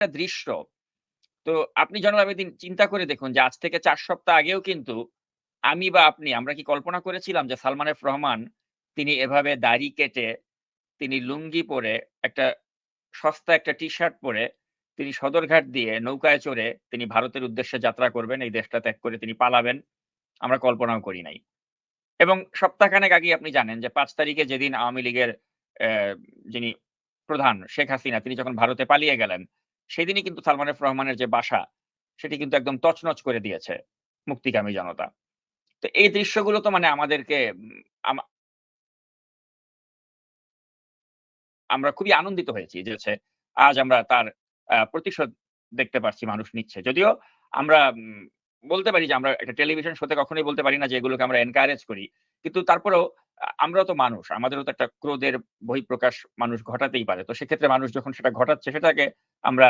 একটা দৃশ্য। তো আপনি জনাব আবেদীন চিন্তা করে দেখুন যে আজ থেকে ৪ সপ্তাহ আগেও কিন্তু আমি বা আপনি আমরা কি কল্পনা করেছিলাম যে সালমান এফ রহমান তিনি এভাবে দাড়ি কেটে, তিনি লুঙ্গি পরে, একটা সস্তা একটা টি-শার্ট পরে তিনি সদরঘাট দিয়ে নৌকায় চড়ে তিনি ভারতের উদ্দেশ্যে যাত্রা করবেন, এই দেশটা ত্যাগ করে তিনি পালাবেন। আমরা কল্পনাও করি নাই। এবং সপ্তাহখানেক আগেই আপনি জানেন যে পাঁচ তারিখে যেদিন আওয়ামী লীগের যিনি প্রধান শেখ হাসিনা তিনি যখন ভারতে পালিয়ে গেলেন, সেদিনই কিন্তু সালমান এফ রহমানের যে বাসা, সেটি কিন্তু একদম তছনছ করে দিয়েছে মুক্তিকামী জনতা। তো এই দৃশ্যগুলো তো মানে আমাদেরকে আমরা খুবই আনন্দিত হয়েছি যে হচ্ছে আজ আমরা তার প্রতিশোধ দেখতে পারছি মানুষ নিচ্ছে। যদিও আমরা বলতে পারি যে আমরা একটা টেলিভিশন শোতে কখনোই বলতে পারি না যে এগুলোকে আমরা এনকারেজ করি। কিন্তু তারপরেও আ আমরাও তো মানুষ। আমাদেরও তো একটা ক্রোধের বহিঃপ্রকাশ মানুষ ঘটাতেই পারে। তো সেক্ষেত্রে মানুষ যখন সেটা ঘটাচ্ছে সেটাকে আমরা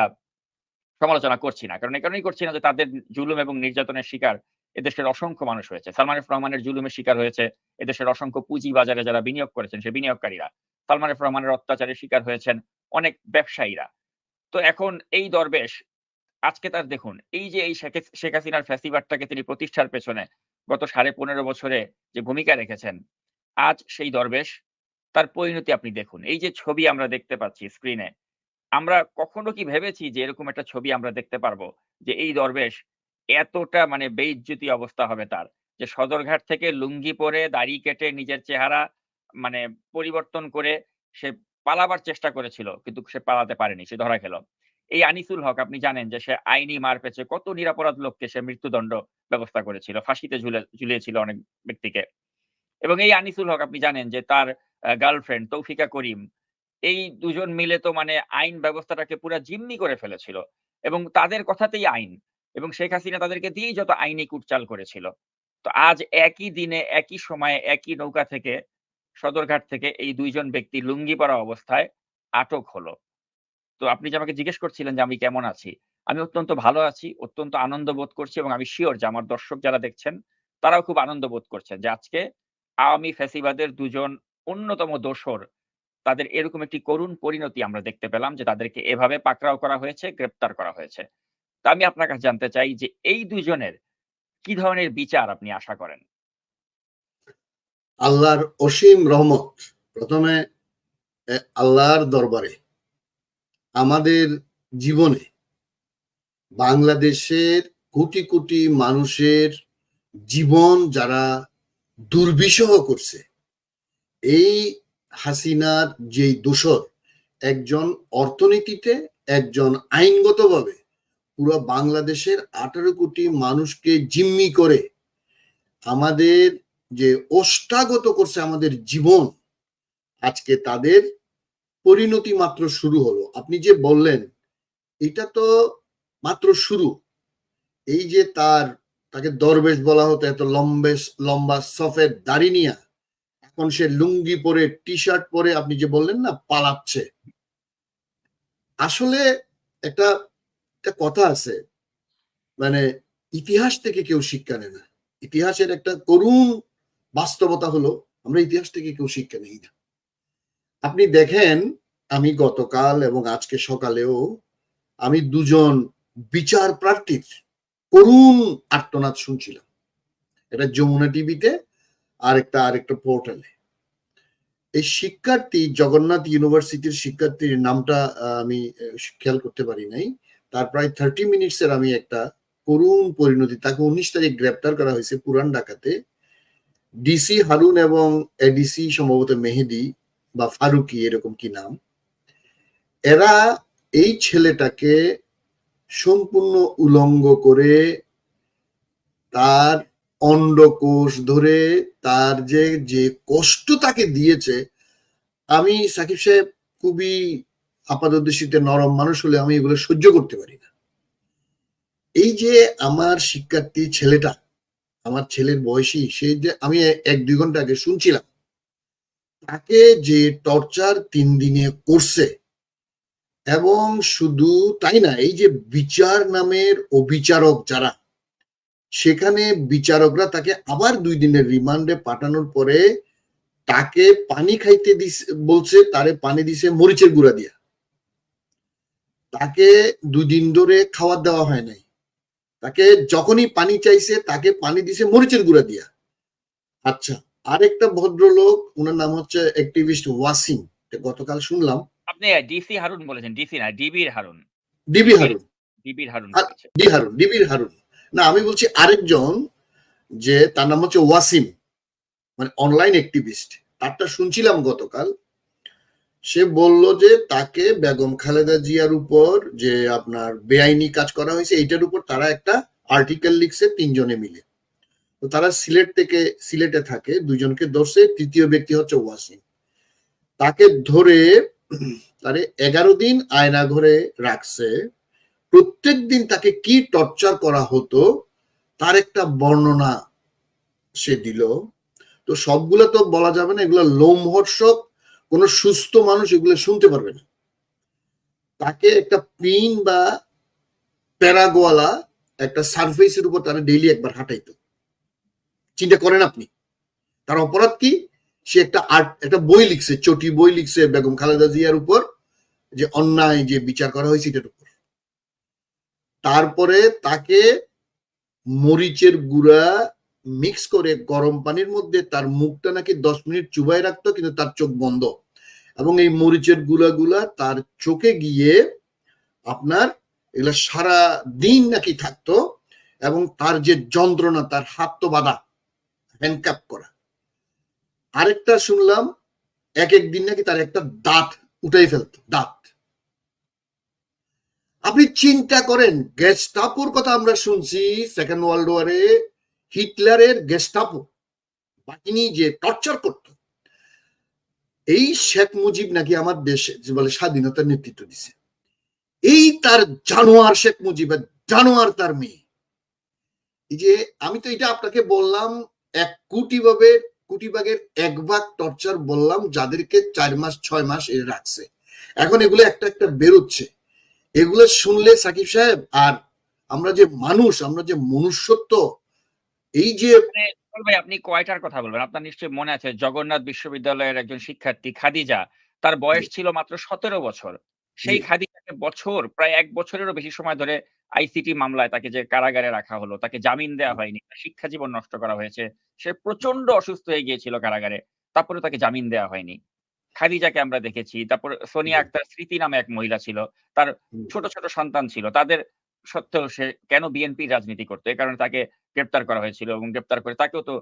সমালোচনা করছি না। কারণ এই কারণেই করছি না যে তাদের জুলুম এবং নির্যাতনের শিকার এদেশের অসংখ্য মানুষ হয়েছে। সালমান রহমানের জুলুমের শিকার হয়েছে এদেশের অসংখ্য পুঁজিবাজারে যারা বিনিয়োগ করেছেন সে বিনিয়োগকারীরা। সালমান এফ রহমানের অত্যাচারের শিকার হয়েছেন অনেক ব্যবসায়ীরা। তো এখন এই দরবেশ আজকে তার দেখুন এই যে এই শেখ হাসিনার ফ্যাসিবাদটাকে তিনি প্রতিষ্ঠার পেছনে গত ১৫ বছরে যে ভূমিকা রেখেছেন, আজ সেই দরবেশ তার পরিণতি আপনি দেখুন। এই যে ছবি আমরা দেখতে পাচ্ছি স্ক্রিনে, আমরা কখনো কি ভেবেছি যে এরকম একটা ছবি আমরা দেখতে পারব? যে এই দরবেশ এতটা মানে বেইজ্জতি অবস্থা হবে তার। যে সদরঘাট থেকে লুঙ্গি পরে, দাড়ি কেটে, নিজের চেহারা মানে পরিবর্তন করে সে পালাবার চেষ্টা করেছিল। কিন্তু সে পালাতে পারেনি। সে ধরা খেল। এই আনিসুল হক আপনি জানেন যে সে আইনি মার পেয়েছে কত নিরাপরাধ লোককে সে মৃত্যুদণ্ড ব্যবস্থা করেছিল। ফাঁসিতে ঝুলে ঝুলিয়েছিল অনেক ব্যক্তিকে। এবং এই আনিসুল হক আপনি জানেন যে তার গার্লফ্রেন্ড তৌফিকা করিম, এই দুজন মিলে তো মানে আইন ব্যবস্থাটাকে পুরা জিম্মি করে ফেলেছিল। এবং তাদের কথাতেই আইন। এবং শেখ হাসিনা তাদেরকে দিয়েই যত আইনি কুটচাল করেছিল। তো আজ একই দিনে, একই সময়ে, একই নৌকা থেকে সদরঘাট থেকে এই দুইজন ব্যক্তি লুঙ্গি পরা অবস্থায় আটক হলো। তো আপনি যে আমাকে জিজ্ঞেস করছিলেন যে আমি কেমন আছি? আমি অত্যন্ত ভালো আছি, অত্যন্ত আনন্দ বোধ করছি এবং আমি শিওর যে আমার দর্শক যারা দেখছেন তারাও খুব আনন্দ বোধ করছেন যে আজকে আওয়ামী ফ্যাসিবাদের দুজন অন্যতম দোষর তাদের এরকম একটি করুণ পরিণতি আমরা দেখতে পেলাম যে তাদেরকে এভাবে পাকড়াও করা হয়েছে, গ্রেপ্তার করা হয়েছে। তা আমি আপনার কাছে জানতে চাই যে এই দুজনের কি ধরনের বিচার আপনি আশা করেন? আল্লাহর অসীম রহমত। ১ম এ এ আল্লাহর দরবারে আমাদের জীবনে বাংলাদেশের কোটি, কোটি মানুষের জীবন যারা দুর্বিষহ করছে, এই হাসিনার যেই দোসর একজন অর্থনীতিতে, একজন আইনগতভাবে পুরো বাংলাদেশের ১৮ কোটি মানুষকে জিম্মি করে আমাদের যে ওষ্ঠাগত করছে আমাদের জীবন, আজকে তাদের পরিণতি মাত্র শুরু হলো। আপনি যে বললেন, এটা তো মাত্র শুরু। এই যে তার তাকে দরবেশ বলা হতো এত লম্বেস লম্বা সফের দাড়ি নিয়া, এখন সে লুঙ্গি পরে, টি-শার্ট পরে আপনি যে বললেন না পালাচ্ছে। আসলে একটা, একটা কথা আছে। মানে ইতিহাস থেকে কেউ শিক্ষা নেয় না। ইতিহাসের একটা করুণ বাস্তবতা হলো আমরা ইতিহাস থেকে কেউ শিক্ষা নেই না। আপনি দেখেন আমি গতকাল এবং আজকে সকালেও আমি দুজন বিচার প্রার্থীর করুণ আর্তনাদ শুনছিলাম। এটা যমুনা টিভিতে আরেকটা আরেকটা পোর্টালে। এই শিক্ষার্থী, জগন্নাথ ইউনিভার্সিটির শিক্ষার্থীর নামটা আমি খেয়াল করতে পারি নাই। তার প্রায় 30 মিনিটস এর আমি একটা করুণ পরিণতি, তাকে ১৯ তারিখ গ্রেপ্তার করা হয়েছে পুরান ঢাকাতে। ডিসি হারুন এবং এডিসি সম্ভবত মেহেদি বা ফারুকি এরকম কি নাম। এরা এই ছেলেটাকে সম্পূর্ণ উলঙ্গ করে তার অন্ডকোষ ধরে তার যে, যে কষ্ট তাকে দিয়েছে, আমি সাকিব সাহেব খুবই আপাতদৃষ্টিতে নরম মানুষ হলে আমি এগুলো সহ্য করতে পারি না। এই যে আমার শিক্ষার্থী ছেলেটা, আমার ছেলের বয়সী সে যে আমি ১-২ ঘণ্টা আগে শুনছিলাম। তাকে যে টর্চার তিন দিনে করছে এবং শুধু তাই না এই যে বিচার নামের অবিচারক যারা, সেখানে বিচারকরা তাকে আবার দুই দিনের রিমান্ডে পাঠানোর পরে তাকে পানি খাইতে বলছে, তারে পানি দিছে মরিচের গুঁড়া দিয়া। তাকে দুই দিন ধরে খাবার দেওয়া হয় নাই। তাকে যখনই পানি চাইছে তাকে পানি দিছে মরিচের গুঁড়া দিয়া। আচ্ছা আরেকটা ভদ্রলোক ওনার নাম হচ্ছে অ্যাক্টিভিস্ট ওয়াসিম গতকাল শুনলাম। আপনি ডিসি হারুন বলেছেন ডিসি না ডিবির হারুন ডিবি হারুন ডিবির হারুন ডি হারুন ডিবির হারুন না আমি বলছি আরেকজন যে তার নাম হচ্ছে ওয়াসিম মানে অনলাইন অ্যাক্টিভিস্ট তারটা শুনছিলাম গতকাল। সে বলল যে তাকে বেগম খালেদা জিয়ার উপর যে আপনার বেআইনি কাজ করা হয়েছে এইটার উপর তারা একটা আর্টিকেল লিখছে তিনজনে মিলে। তো তারা সিলেট থেকে সিলেটে থাকে দুজনকে ধরছে তৃতীয় ব্যক্তি হচ্ছে ওয়াসিম। তাকে ধরে তারে এগারো দিন আয়না ঘরে রাখছে। প্রত্যেক দিন তাকে কি টর্চার করা হতো, তার একটা বর্ণনা সে দিল। তো সবগুলো তো বলা যাবে না, এগুলো লোমহর্ষক, কোন সুস্থ মানুষ এগুলো শুনতে পারবে না। তাকে একটা পিন বা প্যারাগোয়ালা একটা সারফেসের উপর তারা ডেইলি একবার হাঁটাইতো। চিন্তা করেন আপনি। তার অপরাধ কি? সে একটা আর্ট, একটা বই লিখছে, চটি বই লিখছে বেগম খালেদা জিয়ার উপর। যে অন্যায় যে বিচার করা হয়েছে এটার উপর। তারপরে তাকে মরিচের গুঁড়া মিক্স করে গরম পানির মধ্যে তার মুখটা নাকি দশ মিনিট চুবাই রাখতো, কিন্তু তার চোখ বন্ধ। এবং এই মরিচেরগুলা গুলা তার চোখে গিয়ে আপনার এগুলো সারা দিন নাকি থাকতো এবং তার যে যন্ত্রণা, তার হাত তো বাঁধা হ্যান্ডকাপ করা। আরেকটা শুনলাম এক এক দিন নাকি তার একটা দাঁত উঠাই ফেলতো, দাঁত। আপনি চিন্তা করেন গেস্টাপোর কথা আমরা শুনছি সেকেন্ড ওয়ার্ল্ড ওয়ারে হিটলারের গেস্টাপো বাহিনী যে টর্চার করত। এই শেখ মুজিব নাকি আমার দেশে যে বলে স্বাধীনতার নেতৃত্ব দিছে। এই তার জানোয়ার শেখ মুজিবের জানোয়ার তার মেয়ে। এই যে আমি তো এটা আপনাকে বললাম, এক কোটি ভাবে কোটি ভাগের এক ভাগ টর্চার বললাম, যাদেরকে চার মাস, ছয় মাস এ রাখছে। এখন এগুলো একটা একটা বেরোচ্ছে। এগুলো শুনলে সাকিব সাহেব আর আমরা যে মানুষ আমরা যে মনুষ্যত্ব এই যে মানে ভাই আপনি কয়টার কথা বলবেন? আপনার নিশ্চয়ই মনে আছে জগন্নাথ বিশ্ববিদ্যালয়ের একজন শিক্ষার্থী খাদিজা তার বয়স ছিল মাত্র সতেরো বছর। সেই খাদিজাকে বছর প্রায় এক বছরেরও বেশি সময় ধরে আইসিটি মামলায় তাকে যে কারাগারে রাখা হলো তাকে জামিন দেওয়া হয়নি তার শিক্ষা জীবন নষ্ট করা হয়েছে সে প্রচণ্ড অসুস্থ হয়ে গিয়েছিল কারাগারে তারপরে তাকে জামিন দেওয়া হয়নি। খাদিজাকে আমরা দেখেছি তারপর সোনিয়া। আক্তার স্মৃতি নামে এক মহিলা ছিল তার ছোট ছোট সন্তান ছিল তাদের সত্ত্বেও সে কেন বিএনপি রাজনীতি করতো? এই কারণে তাকে গ্রেপ্তার করা হয়েছিল এবং গ্রেপ্তার করে তাকেও তো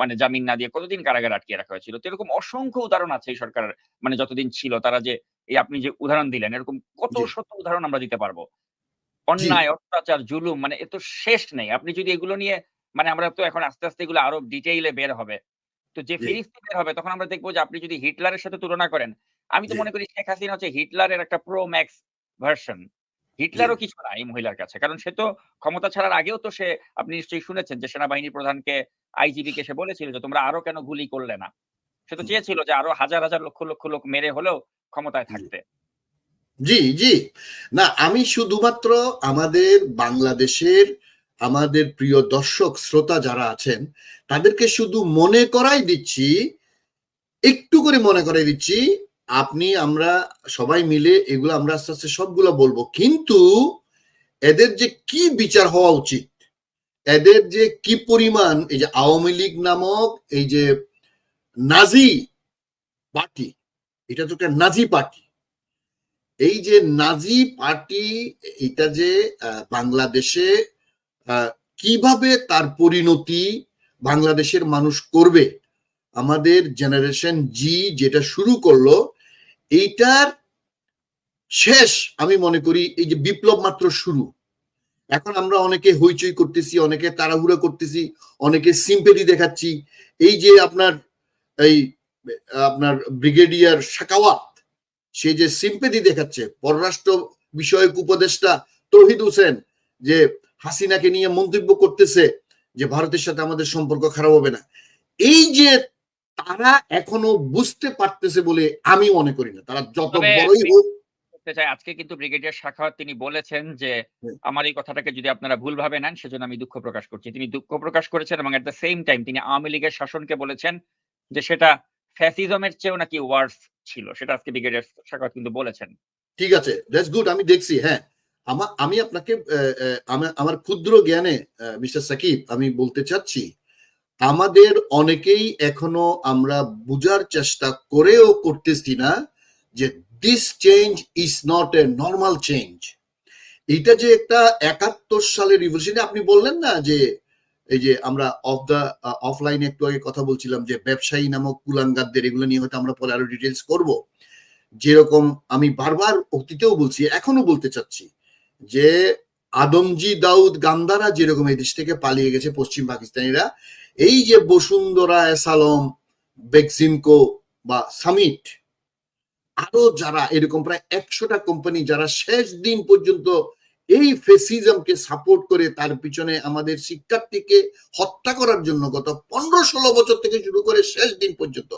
মানে জামিন না দিয়ে কতদিন কারাগারে আটকে রাখা হয়েছিল? তো এরকম অসংখ্য উদাহরণ আছে এই সরকারের মানে যতদিন ছিল তারা যে এই আপনি যে উদাহরণ দিলেন এরকম কত শত উদাহরণ আমরা দিতে পারব। অন্যায় অত্যাচার জুলুম মানে এ তো শেষ নেই। আপনি যদি এগুলো নিয়ে মানে আমরা তো এখন আস্তে আস্তে এগুলো আরও ডিটেইলে বের হবে। তো যে। ফিরিস্তি বের হবে তখন আমরা দেখব যে আপনি যদি হিটলারের সাথে তুলনা করেন আমি তো। মনে করি শেখ হাসিনা হচ্ছে হিটলারের একটা প্রো ম্যাক্স ভার্সন হিটলারও কিছু না এই মহিলার কাছে কারণ সে তো ক্ষমতা ছাড়ার আগেও তো সে আপনি নিশ্চয়ই শুনেছেন যে সেনাবাহিনী প্রধানকে আইজিবি কে সে বলেছিল যে তোমরা আরও কেন গুলি করলে না সে তো চেয়েছিল যে আরও হাজার হাজার লক্ষ লক্ষ লোক মেরে হলেও ক্ষমতায়। থাকতে জি জি না আমি শুধুমাত্র আমাদের বাংলাদেশের আমাদের প্রিয় দর্শক, শ্রোতা যারা আছেন, তাদেরকে শুধু মনে করাই দিচ্ছি, একটু করে মনে করাই দিচ্ছি, আপনি, আমরা সবাই মিলে এগুলো আমরা আস্তে আস্তে সবগুলো বলব। কিন্তু এদের যে কি বিচার হওয়া উচিত? এদের যে কি পরিমাণ, এই যে আওয়ামী লীগ নামক এই যে নাজি পার্টি, এটা তো একটা নাজি পার্টি। এই যে নাজি পার্টি, এটা যে বাংলাদেশে কীভাবে তার পরিণতি বাংলাদেশের মানুষ করবে? আমাদের জেনারেশন জি যেটা শুরু করল, এইটার শেষ আমি মনে করি এই যে বিপ্লব মাত্র শুরু। এখন আমরা অনেকে হইচই করতেছি, অনেকে তাড়াহুড়া করতেছি, অনেকে সিম্পেটি দেখাচ্ছি। এই যে আপনার এই, আপনার ব্রিগেডিয়ার শাকাওয়াত, সে যে সিম্পেথি দেখাচ্ছে, পররাষ্ট্র বিষয়ক উপদেষ্টা তহিদ হোসেন, যে হাসিনাকে নিয়ে মন্তব্য করতেছে যে ভারতের সাথে আমাদের সম্পর্ক খারাপ হবে না। এই যে তারা এখনও বুঝতে পারতেছে বলে আমি মনে করি না। তারা যত বড়ই হোক চাই আজকে কিন্তু ব্রিগেডিয়ার শাখাওয়াত তিনি বলেছেন যে আমার এই কথাটাকে যদি আপনারা ভুলভাবে নেন সেজন্য আমি দুঃখ প্রকাশ করছি। তিনি দুঃখ প্রকাশ করেছেন এবং এট দ্য সেম টাইম তিনি আওয়ামী লীগের শাসনকে বলেছেন যে সেটা ফ্যাসিজমের চেয়েও নাকি ওয়ার্স ছিল। সেটা আজকে ব্রিগেডিয়ার শাখাওয়াত কিন্তু বলেছেন। ঠিক আছে দ্যাটস গুড আমি দেখছি হ্যাঁ। আমার আমি আপনাকে আমার ক্ষুদ্র জ্ঞানে মিস্টার সাকিব, আমি বলতে চাচ্ছি, আমাদের অনেকেই এখনও আমরা বুঝার চেষ্টা করেও করতেছি না যে this change is not a normal change এটা যে একটা একাত্তর সালের রিভলিউশন আপনি বললেন না যে, এই যে আমরা অফ দা অফলাইনে একটু আগে কথা বলছিলাম যে ব্যবসায়ী নামক কুলাঙ্গারদের, এগুলো নিয়ে হয়তো আমরা পরে আরও ডিটেলস করব। যেরকম আমি বারবার অতীতেও বলছি, এখনও বলতে চাচ্ছি যে আদমজি দাউদ গান্ধারা যেরকম এই দেশ থেকে পালিয়ে গেছে পশ্চিম পাকিস্তানিরা, এই যে বসুন্ধরা এসালম, বেক্সিমকো বা সামিট, আরও যারা এরকম প্রায় একশোটা কোম্পানি যারা শেষ দিন পর্যন্ত এই ফেসিজমকে সাপোর্ট করে তার পিছনে আমাদের শিক্ষার্থীকে হত্যা করার জন্য গত পনেরো ষোলো বছর থেকে শুরু করে শেষ দিন পর্যন্ত,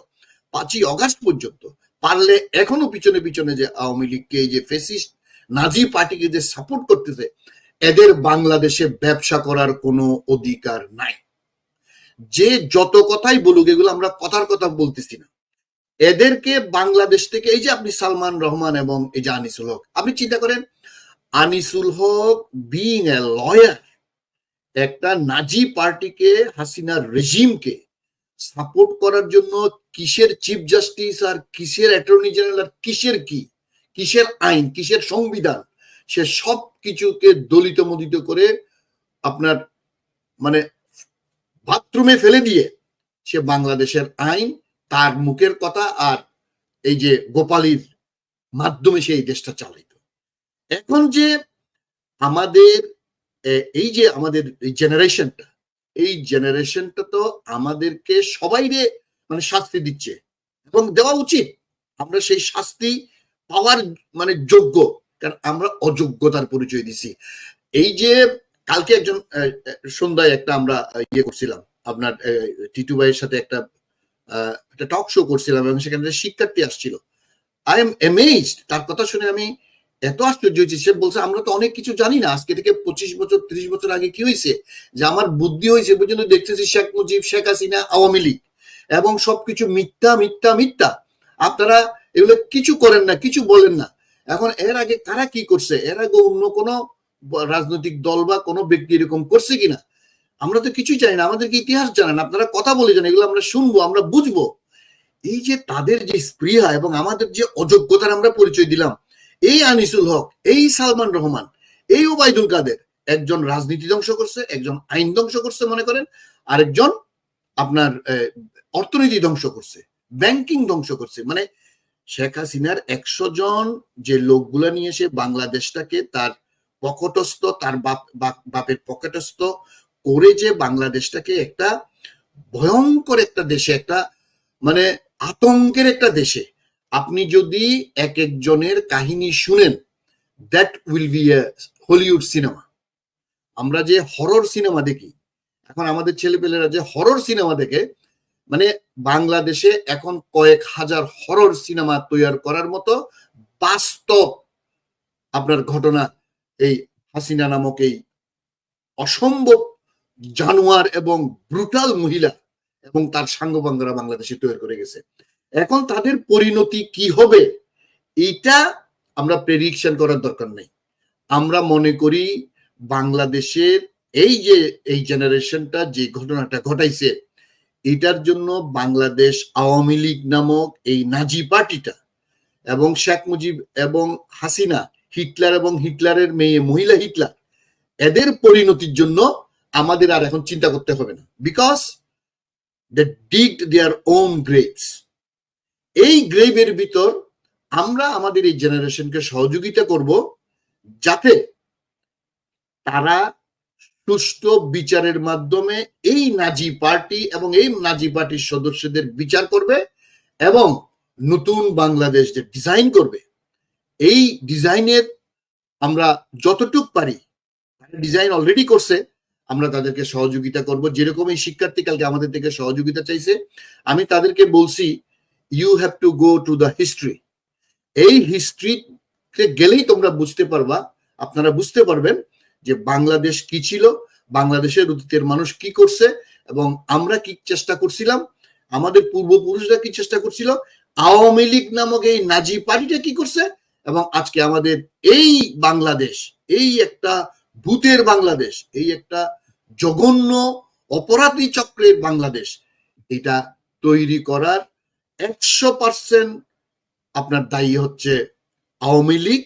পাঁচই অগাস্ট পর্যন্ত, পারলে এখনও পিছনে পিছনে যে আওয়ামী লীগকে এই যে ফেসিস্ট নাজি পার্টিকে যে সাপোর্ট করতেছে, এদের বাংলাদেশে ব্যবসা করার কোনো অধিকার নাই। যে যত কথাই বলুক, এগুলো আমরা কথার কথা বলতেছি না। এদেরকে বাংলাদেশ থেকে, এই যে আপনি সালমান রহমান এবং এই যে আনিসুল হক, আপনি চিন্তা করেন, Anisul Haq being a lawyer একটা নাজি পার্টিকে, হাসিনার রেজিমকে সাপোর্ট করার জন্য কিসের চিফ জাস্টিস আর কিসের অ্যাটর্নি জেনারেল আর কিসের কি কিসের আইন, কিসের সংবিধান, সে সব কিছুকে দলিত মদিত করে আপনার মানে বাথরুমে ফেলে দিয়ে সে বাংলাদেশের আইন, তার মুখের কথা আর এই যে গোপালীর মাধ্যমে সে এই দেশটা চালাইত এখন যে আমাদের এই যে আমাদের এই জেনারেশনটা এই জেনারেশনটা তো আমাদেরকে সবাইরে মানে শাস্তি দিচ্ছে এবং দেওয়া উচিত। আমরা সেই শাস্তি পাওয়ার মানে যোগ্য, কারণ আমরা অযোগ্যতার পরিচয় দিছি। এই যে কালকে একজন সন্ধ্যায় একটা আমরা ইয়ে করছিলাম, আপনার টিটু ভাইয়ের সাথে একটা একটা টক শো করছিলাম এবং সেখানে শিক্ষার্থী আসছিল। আই এম এমেজড তার কথা শুনে আমি এত আশ্চর্য হয়েছি। সে বলছে, আমরা তো অনেক কিছু জানি না। আজকে থেকে পঁচিশ বছর, ত্রিশ বছর আগে কি হয়েছে? যে আমার বুদ্ধি হয়েছে পর্যন্ত দেখতেছি শেখ মুজিব, শেখ হাসিনা, আওয়ামী লীগ এবং সবকিছু মিথ্যা মিথ্যা মিথ্যা। আপনারা এগুলো কিছু করেন না, কিছু বলেন না। এখন এর আগে কারা কি করছে? এর আগে অন্য কোনো রাজনৈতিক দল বা কোনো ব্যক্তি এরকম করছে কিনা? আমরা তো কিছুই জানি না, আমাদেরকে ইতিহাস জানেন, আপনারা কথা বলে যান, এগুলো আমরা শুনব, আমরা বুঝব। এই যে তাদের যে স্পৃহা এবং আমাদের যে অযোগ্যতার আমরা পরিচয় দিলাম, এই আনিসুল হক, এই সালমান রহমান, এই ওবায়দুল কাদের, একজন রাজনীতি ধ্বংস করছে, একজন আইন ধ্বংস করছে মনে করেন, আরেকজন আপনার অর্থনীতি ধ্বংস করছে, ব্যাংকিং ধ্বংস করছে। মানে শেখ হাসিনার একশো জন যে লোকগুলা নিয়ে এসে বাংলাদেশটাকে তার পকটস্থ, তার বাপ- বাপের পকেটস্থ করে যে বাংলাদেশটাকে একটা ভয়ঙ্কর একটা দেশে, একটা মানে আতঙ্কের একটা দেশে। আপনি যদি এক একজনের কাহিনী শুনেন that will be a Hollywood cinema আমরা যে হরর সিনেমা দেখি, এখন আমাদের ছেলেপেলেরা যে হরর সিনেমা দেখে মানে বাংলাদেশে এখন কয়েক হাজার হরর সিনেমা তৈরি করার মতো বাস্তব আপনার ঘটনা এই হাসিনা নামক এই অসম্ভব জানোয়ার এবং ব্রুটাল মহিলা এবং তার সাঙ্গপাঙ্গরা বাংলাদেশে তৈরি করে গেছে। এখন তাদের পরিণতি কি হবে এটা আমরা প্রেডিকশন করার দরকার নেই। আমরা মনে করি বাংলাদেশের এই যে, এই জেনারেশনটা যে ঘটনাটা ঘটাইছে এটার জন্য বাংলাদেশ আওয়ামী লীগ নামক এই নাজি পার্টিটা এবং শেখ মুজিব এবং হাসিনা, হিটলার এবং হিটলারের মেয়ে মহিলা হিটলার, এদের পরিণতির জন্য আমাদের আর এখন চিন্তা করতে হবে না। Because they dig their own graves এই গ্রেভের ভিতর আমরা আমাদের এই জেনারেশনকে সহযোগিতা করব যাতে তারা সুষ্ঠু বিচারের মাধ্যমে এই নাজি পার্টি এবং এই নাজি পার্টির সদস্যদের বিচার করবে এবং নতুন বাংলাদেশ যে ডিজাইন করবে, এই ডিজাইনের আমরা যতটুক পারি ডিজাইন অলরেডি করছে, আমরা তাদেরকে সহযোগিতা করব। যেরকম এই শিক্ষার্থী কালকে আমাদের থেকে সহযোগিতা চাইছে, আমি তাদেরকে বলছি you have to go to the history এই হিস্ট্রিতে গেলেই তোমরা বুঝতে পারবা, আপনারা বুঝতে পারবেন যে বাংলাদেশ কি ছিল, বাংলাদেশের অতীতের মানুষ কি করছে এবং আমরা কি চেষ্টা করছিলাম, আমাদের পূর্বপুরুষরা কি চেষ্টা করছিল, আওয়ামী লীগ নামক এই নাজি পার্টিটা কি করছে এবং আজকে আমাদের এই বাংলাদেশ, এই একটা ভূতের বাংলাদেশ, এই একটা জঘন্য অপরাধী চক্রের বাংলাদেশ, এটা তৈরি করার একশো পার্সেন্ট আপনার দায়ী হচ্ছে আওয়ামী লীগ,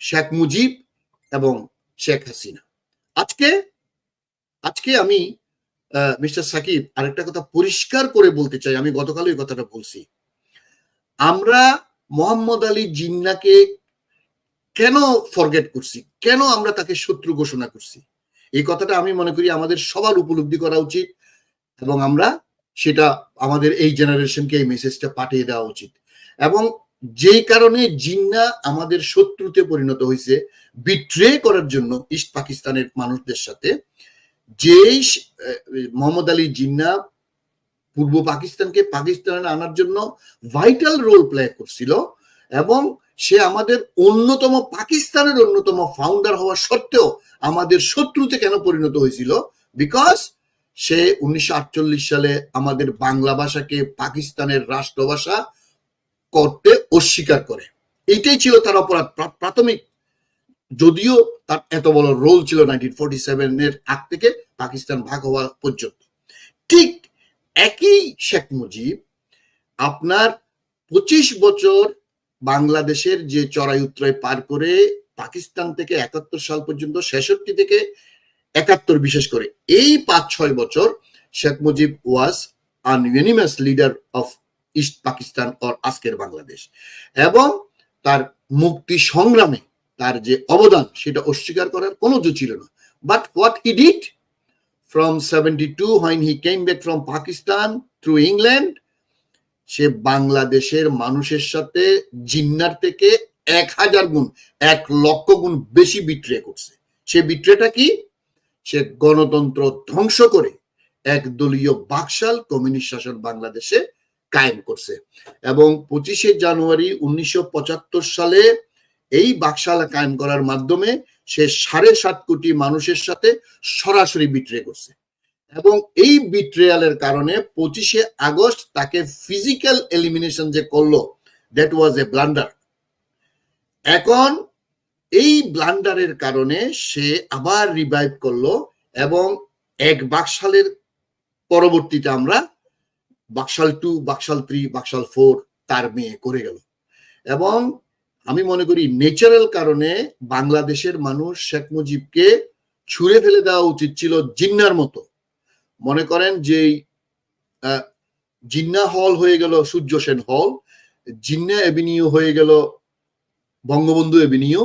শেখ মুজিব এবং শেখ হাসিনা। আজকে আজকে আমি মিস্টার সাকিব আরেকটা কথা পরিষ্কার করে বলতে চাই, আমি গতকাল এই কথাটা বলছি। আমরা মোহাম্মদ আলী জিন্নাকে কেন ফরগেট করছি? কেন আমরা তাকে শত্রু ঘোষণা করছি? এই কথাটা আমি মনে করি আমাদের সবার উপলব্ধি করা উচিত এবং আমরা সেটা আমাদের এই জেনারেশনকে এই মেসেজটা পাঠিয়ে দেওয়া উচিত। এবং যেই কারণে জিন্না আমাদের শত্রুতে পরিণত হয়েছে বিট্রে করার জন্য ইস্ট পাকিস্তানের মানুষদের সাথে, যেই মোহাম্মদ আলী জিন্না পূর্ব পাকিস্তানকে পাকিস্তানে আনার জন্য ভাইটাল রোল প্লে করছিল এবং সে আমাদের অন্যতম, পাকিস্তানের অন্যতম ফাউন্ডার হওয়া সত্ত্বেও আমাদের শত্রুতে কেন পরিণত হয়েছিল? বিকজ সে উনিশশো আটচল্লিশ সালে আমাদের বাংলা ভাষাকে পাকিস্তানের রাষ্ট্রভাষা করতে অস্বীকার করে। এইটাই ছিল তার অপরাধ। প্রাথমিক, যদিও তার এত বড় রোল ছিল নাইনটিন ফোরটি সেভেনের আগ থেকে পাকিস্তান ভাগ হওয়া পর্যন্ত। ঠিক একই শেখ মুজিব আপনার পঁচিশ বছর বাংলাদেশের যে চড়াই উত্তরায় পার করে পাকিস্তান থেকে একাত্তর সাল পর্যন্ত, ছেষট্টি থেকে একাত্তর বিশেষ করে, এই পাঁচ ছয় বছর Sheikh Mujib was an unanimous leader of East Pakistan or আজকের বাংলাদেশ। এবং তার মুক্তি সংগ্রামে তার যে অবদান, সেটা অস্বীকার করার কোনো জো ছিল না। But what he did from seventy two when he came back from Pakistan through England সে বাংলাদেশের মানুষের সাথে জিন্নার থেকে এক হাজার গুণ, এক লক্ষ গুণ বেশি বিট্রে করছে। সে বিট্রেটা কি? সে গণতন্ত্র ধ্বংস করে একদলীয় বাকশাল কমিউনিস্ট শাসন বাংলাদেশে কায়েম করছে। এবং পঁচিশে জানুয়ারি উনিশশো পঁচাত্তর সালে এই বাকশালা কায়েম করার মাধ্যমে সে সাড়ে সাত কোটি মানুষের সাথে সরাসরি বিট্রে করছে। এবং এই বিট্রেয়ালের কারণে পঁচিশে আগস্ট তাকে ফিজিক্যাল এলিমিনেশন যে করল দ্যাট ওয়াজ এ ব্লান্ডার এখন এই ব্লান্ডারের কারণে সে আবার রিভাইভ করল এবং এক বাকশালের পরবর্তীতে আমরা Baksal two, Baksal three Baksal four তার মেয়ে করে গেল। এবং আমি মনে করি নেচারাল কারণে বাংলাদেশের মানুষ শেখ মুজিবকে ছুঁড়ে ফেলে দেওয়া উচিত ছিল জিন্নার মতো। মনে করেন যে জিন্না হল হয়ে গেল সূর্য সেন হল জিন্না এভিনিউ হয়ে গেল বঙ্গবন্ধু এভিনিউ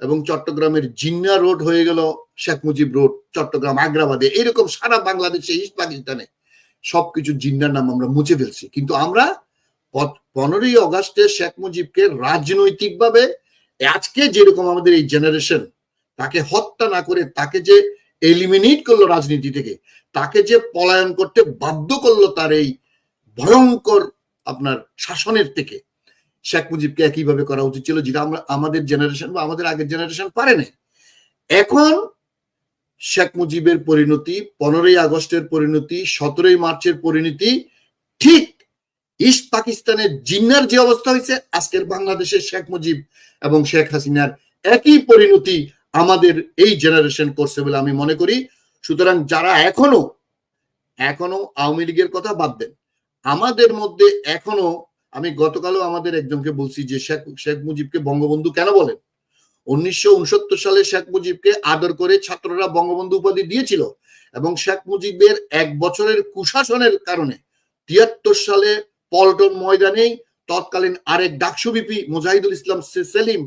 এবং চট্টগ্রামের জিন্না রোড হয়ে গেল শেখ মুজিব রোড চট্টগ্রাম, আগ্রাবাদে। এরকম সারা বাংলাদেশে ইস্ট পাকিস্তানে সবকিছু জিন্নার নাম আমরা মুছে ফেলছি। কিন্তু আমরা পনেরোই অগাস্টে শেখ মুজিবকে রাজনৈতিকভাবে আজকে যেরকম আমাদের এই জেনারেশন তাকে হত্যা না করে, তাকে যে এলিমিনেট করল রাজনীতি থেকে, তাকে যে পলায়ন করতে বাধ্য করল তার এই ভয়ঙ্কর আপনার শাসনের থেকে, শেখ মুজিবকে একইভাবে করা উচিত ছিল যেটা আমরা, আমাদের জেনারেশন বা আমাদের আগের জেনারেশন পারে না এখন শেখ মুজিবের পরিণতি, পনেরোই আগস্টের পরিণতি, সতেরোই মার্চের পরিণতি, ঠিক ইস্ট পাকিস্তানের জিন্নার যে অবস্থা হয়েছে, আজকের বাংলাদেশের শেখ মুজিব এবং শেখ হাসিনার একই পরিণতি আমাদের এই জেনারেশন করছে বলে আমি মনে করি। সুতরাং যারা এখনও এখনও আওয়ামী লীগের কথা বাদ দেন, আমাদের মধ্যে এখনও, আমি গতকালও আমাদের একজনকে বলছি যে শেখ শেখ মুজিবকে বঙ্গবন্ধু কেন বলেন? উনিশশো উনসত্তর সালে শেখ মুজিবকে আদর করে ছাত্ররা বঙ্গবন্ধু উপাধি দিয়েছিল এবং শেখ মুজিবের এক বছরের কুশাসনের কারণে তিয়াত্তর সালে পল্টন ময়দানেই তৎকালীন আরেক ডাকসু বিপি মুজাহিদুল ইসলাম সেলিম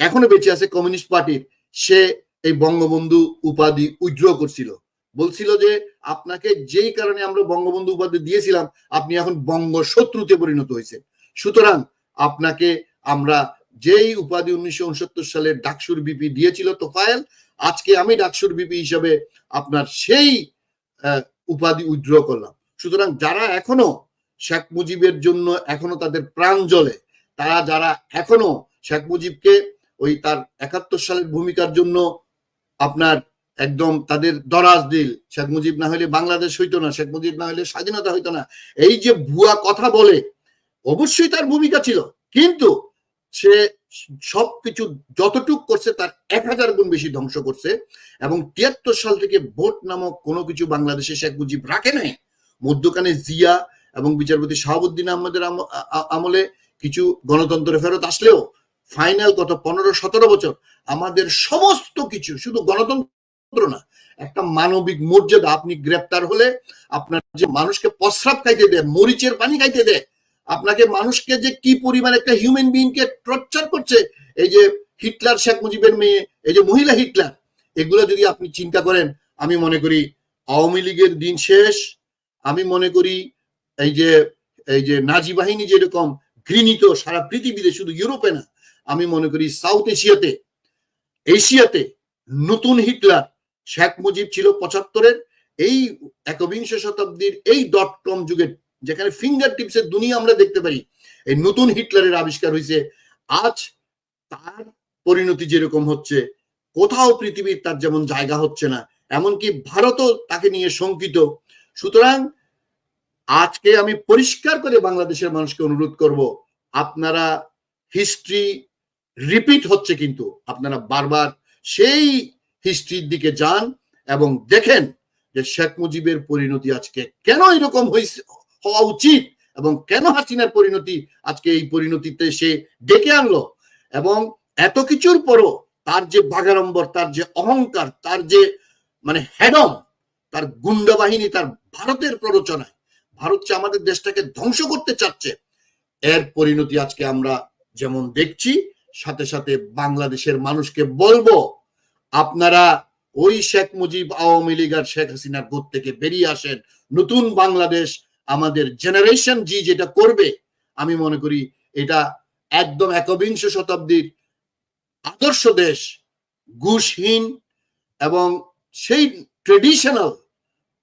এখনও বেঁচে আছে কমিউনিস্ট পার্টির, সে এই বঙ্গবন্ধু উপাধি উইথড্র করছিল। বলছিল যে, আপনাকে যেই কারণে আমরা বঙ্গবন্ধু উপাধি দিয়েছিলাম, আপনি এখন বঙ্গ শত্রুতে পরিণত হয়েছে সুতরাং আপনাকে আমরা যেই উপাধি উনিশশো উনসত্তর সালে ডাকসুর বিপি দিয়েছিল তোফায়েল, আজকে আমি ডাকসুর বিপি হিসাবে আপনার সেই উপাধি উইথড্র করলাম। সুতরাং যারা এখনও শেখ মুজিবের জন্য এখনও তাদের প্রাণ জ্বলে, তারা যারা এখনও শেখ মুজিবকে ওই তার একাত্তর সালের ভূমিকার জন্য আপনার একদম তাদের দরাজ দিল, শেখ মুজিব না হলে বাংলাদেশ হইতো না, শেখ মুজিব না হলে স্বাধীনতা হইতো না, এই যে ভুয়া কথা বলে, অবশ্যই তার ভূমিকা ছিল, কিন্তু সে সবকিছু যতটুক করছে তার এক হাজার গুণ বেশি ধ্বংস করছে এবং তিয়াত্তর সাল থেকে ভোট নামক কোনো কিছু বাংলাদেশে শেখ মুজিব রাখে নাই। মধ্যখানে জিয়া এবং বিচারপতি শাহাবুদ্দিন আহমদের আমলে কিছু গণতন্ত্র ফেরত আসলেও ফাইনাল গত পনেরো সতেরো বছর আমাদের সমস্ত কিছু শুধু গণতন্ত্র না, একটা মানবিক মর্যাদা, আপনি গ্রেপ্তার হলে আপনার যে মানুষকে প্রস্রাব খাইতে দেয়, মরিচের পানি খাইতে দেয় আপনাকে মানুষকে যে কি পরিমাণ একটা হিউম্যান বিং কে টর্চার করছে, এই যে হিটলার, শেখ মুজিবের মেয়ে, এই যে মহিলা হিটলার, এগুলো যদি আপনি চিন্তা করেন, আমি মনে করি আওয়ামী লীগের দিন শেষ। আমি মনে করি এই যে এই যে নাজি বাহিনী যেরকম ঘৃণিত, সারা পৃথিবীতে শুধু ইউরোপে না, আমি মনে করি সাউথ এশিয়াতে এশিয়াতে নতুন হিটলার, শেখ মুজিব ছিল পঁচাত্তরের, এই একবিংশ শতাব্দীর এই ডট কম যুগের যেখানে ফিঙ্গার টিপসের দুনিয়া আমরা দেখতে পারি। এই নতুন হিটলারের আবিষ্কার হয়েছে আজ তার পরিণতি যেরকম হচ্ছে, কোথাও পৃথিবীর তার যেমন জায়গা হচ্ছে না, এমনকি ভারতও তাকে নিয়ে শঙ্কিত। সুতরাং আজকে আমি পরিষ্কার করে বাংলাদেশের মানুষকে অনুরোধ করব, আপনারা হিস্ট্রি রিপিট হচ্ছে কিন্তু, আপনারা বারবার সেই হিস্ট্রির দিকে যান এবং দেখেন যে শেখ মুজিবের পরিণতি আজকে কেন এরকম হয়েছে হওয়া উচিত এবং কেন হাসিনার পরিণতি? আজকে এই পরিণতিতে সে ডেকে আনলো এবং এত কিছুর পরও তার যে বাগাড়ম্বর, তার যে অহংকার, তার যে মানে হেডম, তার গুন্ডা বাহিনী, তার ভারতের প্ররোচনায়, ভারত যে আমাদের দেশটাকে ধ্বংস করতে চাচ্ছে, এর পরিণতি আজকে আমরা যেমন দেখছি, সাথে সাথে বাংলাদেশের মানুষকে বলব, আপনারা ওই শেখ মুজিব আওয়ামী লীগ আর শেখ হাসিনার গোদ থেকে বেরিয়ে আসেন নতুন বাংলাদেশ আমাদের জেনারেশন জি যেটা করবে, আমি মনে করি এটা একদম একবিংশ শতাব্দীর আদর্শ দেশ, ঘুষহীন এবং সেই ট্রেডিশনাল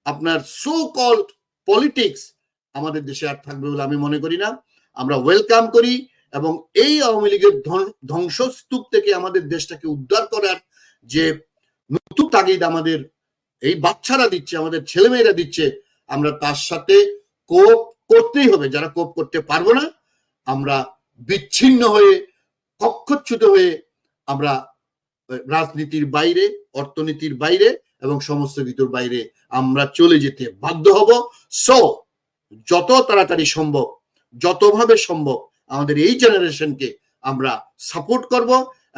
আপনার সো কল্ড পলিটিক্স আমাদের দেশে আর থাকবে বলে আমি মনে করি না। আমরা ওয়েলকাম করি এবং এই আওয়ামী লীগের ধ্বং- ধ্বংসস্তূপ থেকে আমাদের দেশটাকে উদ্ধার করার যে নতুন তাগিদ আমাদের, এই বাচ্চারা দিচ্ছে, আমাদের ছেলেমেয়েরা দিচ্ছে, আমরা তার সাথে কোপ করতেই হবে। যারা কোপ করতে পারব না, আমরা বিচ্ছিন্ন হয়ে, কক্ষচ্যুত হয়ে আমরা রাজনীতির বাইরে, অর্থনীতির বাইরে এবং সমস্ত কিছুর বাইরে আমরা চলে যেতে বাধ্য হব। সো যত তাড়াতাড়ি সম্ভব, যতভাবে সম্ভব আমাদের এই জেনারেশনকে আমরা সাপোর্ট করব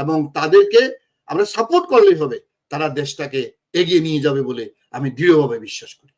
এবং তাদেরকে আমরা সাপোর্ট করলেই হবে। তারা দেশটাকে এগিয়ে নিয়ে যাবে বলে আমি দৃঢ়ভাবে বিশ্বাস করি।